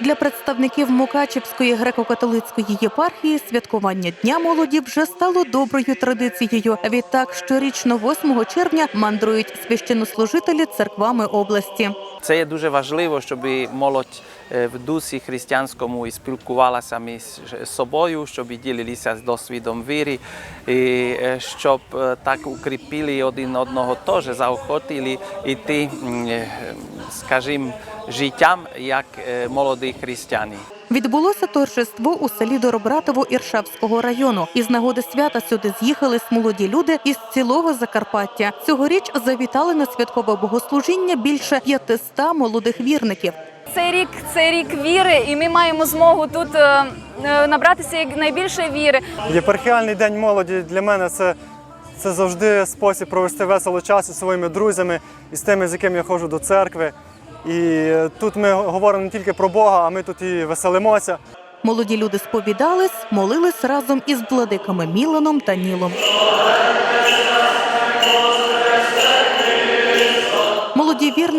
Для представників Мукачівської греко-католицької єпархії святкування Дня молоді вже стало доброю традицією. Відтак щорічно 8 червня мандрують священнослужителі церквами області. Це є дуже важливо, щоб молодь е, в дусі християнському і спілкувалася між собою, щоб ділилися з досвідом віри, і е, щоб е, так укріпили один одного, теж заохотили е, скажімо, життям як е, молоді християни. Відбулося торжество у селі Доробратово Іршавського району. Із нагоди свята сюди з'їхались молоді люди із цілого Закарпаття. Цьогоріч завітали на святкове богослужіння більше 500 молодих вірників. Цей рік це рік віри, і ми маємо змогу тут е, е, набратися як найбільше віри. Єпархіальний день молоді для мене це, це завжди спосіб провести весело час із своїми друзями і з тими, з якими я ходжу до церкви. І е, тут ми говоримо не тільки про Бога, а ми тут і веселимося. Молоді люди сповідались, молились разом із владиками Міланом та Нілом.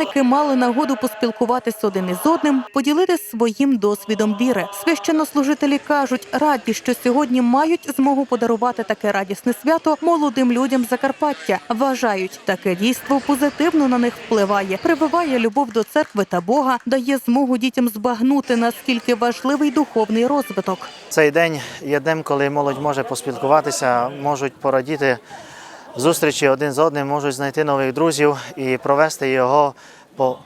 Вірники мали нагоду поспілкуватись один із одним, поділитись своїм досвідом віри. Священнослужителі кажуть, раді, що сьогодні мають змогу подарувати таке радісне свято молодим людям Закарпаття. Вважають, таке дійство позитивно на них впливає, прививає любов до церкви та Бога, дає змогу дітям збагнути наскільки важливий духовний розвиток. Цей день є днем, коли молодь може поспілкуватися, можуть порадіти зустрічі один з одним, можуть знайти нових друзів і провести його по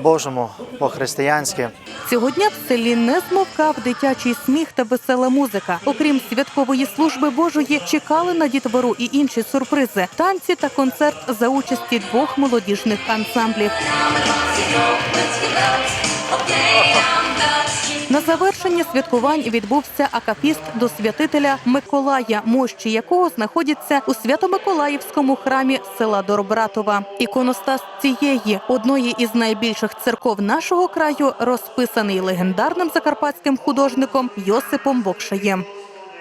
Божому, по християнськи. Цього дня в селі не змовкав дитячий сміх та весела музика. Окрім святкової служби Божої, чекали на дітвору і інші сюрпризи, танці та концерт за участі двох молодіжних ансамблів. На завершення святкувань відбувся акафіст до святителя Миколая, мощі якого знаходяться у Свято-Миколаївському храмі села Дорбратова. Іконостас цієї одної із найбільших церков нашого краю розписаний легендарним закарпатським художником Йосипом Бокшаєм.